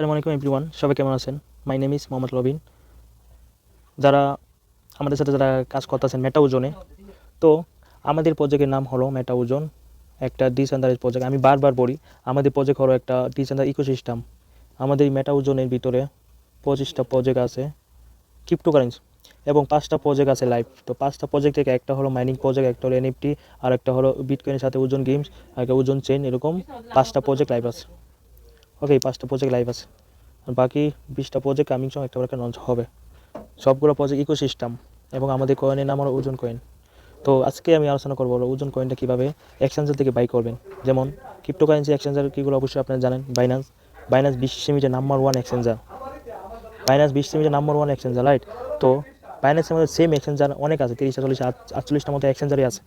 আসসালামু আলাইকুম এভরিওয়ান সবাই কেমন আছেন? My name is Mohammad Robin. যারা আমাদের সাথে যারা কাজ করতেছেন মেটা ওজনে তো আমাদের প্রজেক্টের নাম হলো মেটা ওজন একটা ডিসেন্ডারেজ প্রজেক্ট আমি বারবার বলি, আমাদের প্রজেক্ট হলো একটা ডিসেন্ডার ইকোসিস্টেম আমাদের মেটা ওজনের ভিতরে পঁচিশটা প্রজেক্ট আছে ক্রিপ্টোকারেন্সি এবং পাঁচটা প্রজেক্ট আছে লাইভ তো পাঁচটা প্রজেক্ট থেকে একটা হলো মাইনিং প্রজেক্ট একটা হলো এনএফটি আর একটা হলো বিটকয়েনের সাথে ওজন গেমস আর একটা ওজন চেন এরকম পাঁচটা প্রজেক্ট লাইভ আছে। ওকে এই পাঁচটা প্রজেক্ট লাইভ আছে। আর বাকি বিশটা প্রজেক্ট কামিং সঙ্গে একটা লঞ্চ হবে। সবগুলো প্রজেক্ট ইকোসিস্টেম এবং আমাদের কয়েনের নাম হলো ওজন কয়েন তো আজকে আমি আলোচনা করব ওজন কয়েনটা কীভাবে এক্সচেঞ্জার থেকে বাই করবেন। যেমন ক্রিপ্টোকারেন্সি এক্সচেঞ্জার কীগুলো অবশ্যই আপনারা জানেন। বাইন্যান্স বাইন্যান্স বিশ্ব সিমিজের নাম্বার ওয়ান এক্সচেঞ্জার বাইন্যান্স বিশ্ব সিমিজের নাম্বার ওয়ান এক্সচেঞ্জার রাইট তো বাইন্যান্সের মধ্যে সেম এক্সচেঞ্জার অনেক আছে তিরিশটা চল্লিশ আটচল্লিশটার মতো এক্সচেঞ্জারই আছে।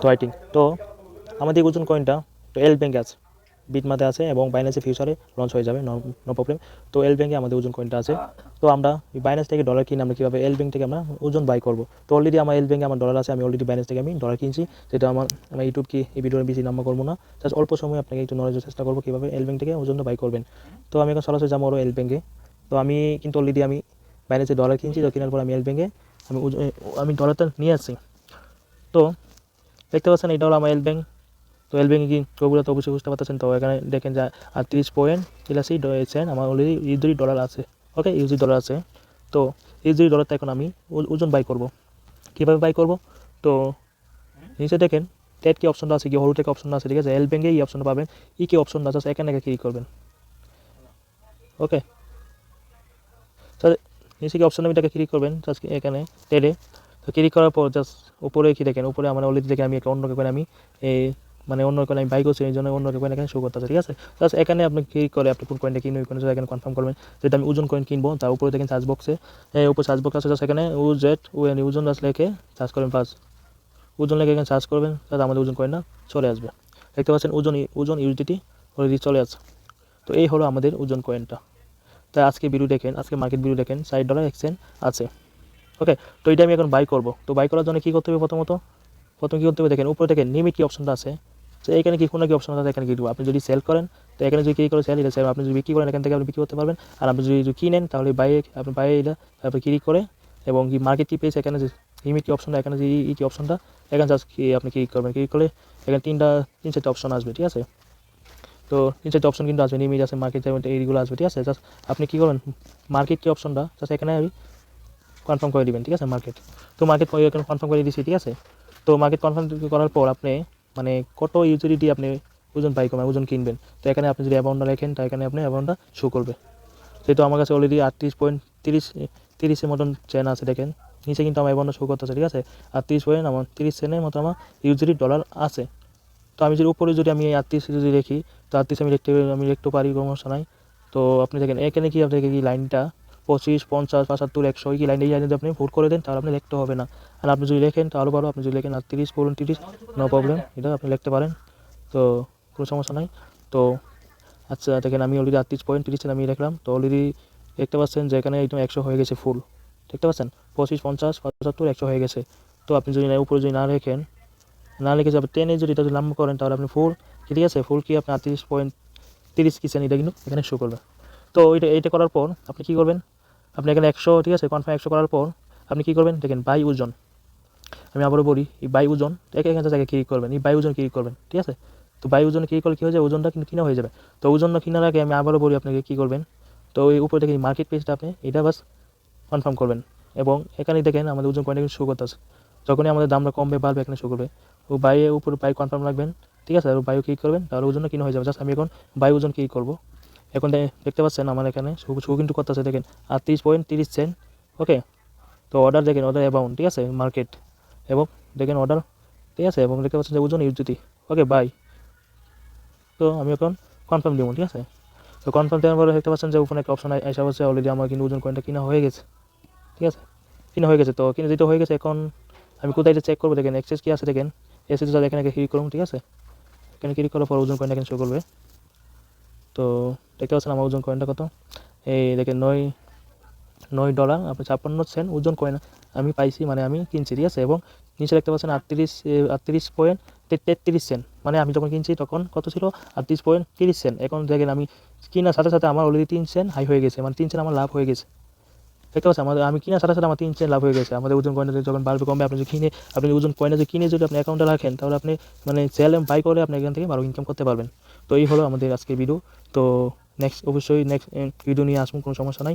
তো থিঙ্ক তো আমাদের ওজন কয়েনটা তো এল ব্যাঙ্কে আছে। বিটমাতে আছে এবং বাইন্যান্সে ফিউচারে লঞ্চ হয়ে যাবে নো প্রবলেম তো এল ব্যাঙ্কে আমাদের ওজন কয়েনটা আছে। তো আমরা বাইন্যান্স থেকে ডলার কিনে আমরা কীভাবে এল ব্যাঙ্ক থেকে আমরা ওজন বাই করব? তো অলরেডি আমার এল ব্যাঙ্কে আমার ডলার আছে, আমি অলরেডি বাইন্যান্স থেকে আমি ডলার কিনছি। যেটা আমার আমার ইউটিউব কি, এই ভিডিওর বেশি নাম্বার করব না। জাস্ট অল্প সময় আপনাকে একটু নলেজের চেষ্টা করব কীভাবে এল ব্যাঙ্ক থেকে ওজনটা বাই করবেন। তো আমি এখন সরাসরি যাব ওর এল ব্যাঙ্কে তো আমি কিন্তু অলরেডি আমি বাইন্যান্সে ডলার কিনছি, তো কেনার পর আমি এল ব্যাঙ্কে আমি ওজন- আমি ডলারটা নিয়ে আসছি। তো দেখতে পাচ্ছেন, এটা হলো আমার এল ব্যাঙ্ক তো এল ব্যাঙ্কে ওগুলো তো অবশ্যই বুঝতে পারতেছেন। তো এখানে দেখেন যে আটত্রিশ পয়েন্ট তিরাশি ডয়েছেন আমার অলরেডি ইউজুরি ডলার আছে। ওকে ইউজি ডলার আছে। তো ইউজুরি ডলারটা এখন আমি ওজন বাই করব। কীভাবে বাই করব? তো নিচে দেখেন টেট কি অপশনটা আছে কি, হলুদ একটা অপশন আছে, ঠিক আছে? এল ব্যাঙ্কে এই অপশনটা পাবেন। ই কি অপশনটা আছে এখানে ক্লিক করবেন। ওকে স্যার নিচে কি অপশন আমি এটাকে ক্লিক করবেন, জাস্ট এখানে টেডে তো ক্লিক করার পর জাস্ট উপরে কি দেখেন, উপরে আমার অলরেডি দেখে আমি একটা অন্য আমি এই মানে অন্য কোন আমি বাই করছি, এই জন্য অন্য কোন এখানে শো করতেছে, ঠিক আছে? জাস্ট এখানে আপনি ক্লিক করে আপনি কোন কয়েনটা কিনবেন কোন এখানে কনফার্ম করবেন যেটা আমি ওজন কয়েন কিনবো, তার উপরে দেখেন সার্চ বক্সে উপর সার্চ বক্স আছে এখানে O Z O N Ozon just লেখে সার্চ করবেন ফার্স্ট ওজন লেখে এখানে সার্চ করবেন তাহলে আমাদের ওজন কয়েনটা চলে আসবে। দেখতে পাচ্ছেন ওজন ওজন ইউডিটি অলরেডি চলে আসছে। তো এই হলো আমাদের ওজন কয়েনটা তাই আজকে ভিডিও দেখেন, আজকে মার্কেট ভিডিও দেখেন ষাট ডলার এক্সচেঞ্জ আছে। ওকে তো এটা আমি এখন বাই করব। তো বাই করার জন্য কী করতে হবে প্রথমত? প্রথম কী করতে হবে? দেখেন, উপরে দেখেন লিমিট কি অপশনটা আছে? তো এখানে কি কোনো কি অপশন আছে? এখানে কি আপনি যদি সেল করেন, তো এখানে যদি কী করে সেল এটা আপনি যদি বিক্রি করেন, এখান থেকে আপনি বিক্রি করতে পারবেন। আর আপনি যদি কিনেন, তাহলে বাই আপনি বাই এটা আপনি ক্লিক করে, এবং কি মার্কেট কি পেয়েছে, এখানে যে লিমিট কি অপশনটা এখানে যে ই কি অপশনটা এখানে জাস্ট কি আপনি ক্লিক করবেন। ক্লিক করলে এখানে তিনটা, তিন চারটে অপশন আসবে, ঠিক আছে? তো তিন চারটে অপশন কিন্তু আসবে নিমিট আছে মার্কেট এইগুলো আসবে, ঠিক আছে? জাস্ট আপনি কী করবেন মার্কেট কি অপশনটা জাস্ট এখানে আমি কনফার্ম করে দিবেন, ঠিক আছে মার্কেট তো মার্কেট এখানে কনফার্ম করে দিয়েছি ঠিক আছে? তো মার্কেট কনফার্ম করার পর আপনি মানে কত ইউটিলিটি আপনি ওজন পাই কমে ওজন কিনবেন, তো এখানে আপনি যদি অ্যামাউন্টটা লেখেন, তো এখানে আপনি অ্যামাউন্টটা শো করবে। যেহেতু আমার কাছে অলরেডি আটত্রিশ পয়েন্ট তিরিশ, তিরিশের মতন চেন আছে দেখেন, নিচে কিন্তু আমার অ্যামাউন্টটা শো করতেছে, ঠিক আছে? আর তিরিশ পয়েন্ট আমার, তিরিশ চেনের মতো আমার ইউজিলি ডলার আছে। তো আমি যদি উপরে যদি আমি আটত্রিশ যদি দেখি, তো আটত্রিশ আমি লিখতে আমি লিখতে পারি সমস্যা নাই। তো আপনি দেখেন, এখানে কি আপনাকে কি লাইনটা পঁচিশ, পঞ্চাশ, পঁচাত্তর, একশো, এই লাইন এই লাইনে যদি আপনি ভোট করে দেন, তাহলে আপনি লিখতে হবে না। আর আপনি যদি লেখেন, তাহলে ভালো আপনি যদি লেখেন আটত্রিশ বলুন তিরিশ নো প্রবলেম এটা আপনি লিখতে পারেন। তো কোনো সমস্যা নাই। তো আচ্ছা দেখেন আমি অলরেডি আটত্রিশ পয়েন্ট তিরিশে আমি লিখলাম। তো অলরেডি দেখতে পাচ্ছেন যে এখানে একদম একশো হয়ে গেছে ফুল দেখতে পাচ্ছেন? পঁচিশ, পঞ্চাশ, পঁচাত্তর, একশো হয়ে গেছে। তো আপনি যদি উপরে যদি না রেখেন না লিখে যাবে টেনে যদি এটা যদি লাম্ব করেন, তাহলে আপনি ফুল ঠিক আছে? ফুল কি আপনি আটত্রিশ পয়েন্ট তিরিশ কিসেন এটা কিন্তু এখানে শো করবে। তো এটা এইটা করার পর আপনি কী করবেন? আপনি এখানে একশো, ঠিক আছে কনফার্ম একশো করার পর আপনি কী করবেন? দেখেন, বাই ওজন। আমি আবারও বলি, এই বাই ওজন, একে এখানে জায়গায় ক্লিক করবেন, এই বাই ওজন ক্লিক করবেন, ঠিক আছে? তো বাই ওজন ক্লিক করলে কী হয়ে যায় ওজনটা কিন্তু কিনা হয়ে যাবে। তো ওজন কিনার আগে আমি আবারও বলি আপনাকে কী করবেন? তো এই উপরে দেখেন মার্কেট পেজটা আপনি এটা বাস কনফার্ম করবেন। এবং এখানে দেখেন আমাদের ওজন কয়েনটা কিন্তু শো করতেছে যখনই আমাদের দামটা কমবে, বাড়বে, এখানে শো করবে। ও বাইয়ে উপরে বাই কনফার্ম রাখবেন, ঠিক আছে? আর বায়ু ক্লিক করবেন, তাহলে ওজনটা কিনা হয়ে যাবে। জাস্ট আমি এখন বায়ু ওজন ক্লিক করব। এখন দেখতে পাচ্ছেন আমার এখানে শো শো কিন্তু করতেছে, দেখেন। আর তিরিশ পয়েন্ট তিরিশ সেন্ট ওকে তো অর্ডার দেখেন অর্ডার অ্যামাউন্ট ঠিক আছে? মার্কেট এবং দেখেন অর্ডার ঠিক আছে? এবং দেখতে পাচ্ছেন যে ওজন ইউজিটি ওকে বাই তো আমি এখন কনফার্ম দিব, ঠিক আছে? তো কনফার্ম দেওয়ার পরে দেখতে পাচ্ছেন যে ওখানে একটা অপশন এসে হচ্ছে অলরেডি আমার কিন্তু ওজন কয়েনটা কিনা হয়ে গেছে। ঠিক আছে? কিনা হয়ে গেছে। তো কিনে যেটা হয়ে গেছে, এখন আমি কোথায় এটা চেক করব, দেখেন এক্সেস কি আছে, দেখেন। এসেস এখানে ক্লিক করুন, ঠিক আছে? এখানে ক্লিক করার পর ওজন কয়েনটা এখানে শো করবে। তো দেখতে পাচ্ছেন আমার ওজন কয়েনটা কত? এই দেখেন নয় নয় ডলার আপনি ছাপ্পান্ন সেন্ট ওজন কয়েন আমি পাইছি মানে আমি কিনছি, ঠিক আছে? এবং নিচে দেখতে পাচ্ছেন আটত্রিশ আটত্রিশ পয়েন্ট তেত্রিশ সেন্ট মানে আমি যখন কিনছি তখন কত ছিল? আটত্রিশ পয়েন্ট তিরিশ সেন্ট এখন দেখেন আমি কিনার সাথে সাথে আমার অলরেডি তিন সেন্ট হাই হয়ে গেছে মানে তিন সেন্ট আমার লাভ হয়ে গেছে। দেখতে পাচ্ছেন? আমাদের আমি কিনা সাথে সাথে আমার তিন সেন্ট লাভ হয়ে গেছে। আমাদের ওজন কয়েনটা যখন বাড়বে কমবে, আপনি যদি কিনে আপনি ওজন কয়েনটা যদি কিনে যদি আপনি অ্যাকাউন্টে রাখেন, তাহলে আপনি মানে সেল বাই করে আপনি এখান থেকে ভালো ইনকাম করতে পারবেন। তো এই হলো আমাদের আজকের ভিডিও তো নেক্সট অবশ্যই নেক্সট ভিডিও নিয়ে আসুন কোনো সমস্যা নাই।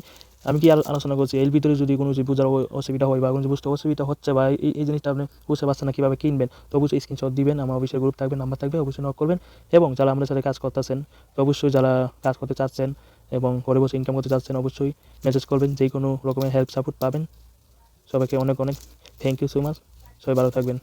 আমি কি আলোচনা করছি? এর ভিতরে যদি কোনো কিছু বোঝার অসুবিধা হয় বা কোনো বুঝতে অসুবিধা হচ্ছে বা এই এই জিনিসটা আপনি বুঝতে পারছেন না কীভাবে কিনবেন, তো অবশ্যই স্ক্রিনশট দিবেন, আমার অফিসের গ্রুপ থাকবে নাম্বার থাকবে, অবশ্যই নক করবেন। এবং যারা আমাদের সাথে কাজ করতেছেন, তো অবশ্যই যারা কাজ করতে চাচ্ছেন এবং ঘরে বসে ইনকাম করতে চাচ্ছেন, অবশ্যই মেসেজ করবেন যে কোনো রকমের হেল্প সাপোর্ট পাবেন। সবাইকে অনেক অনেক থ্যাংক ইউ সো মাচ সবাই ভালো থাকবেন।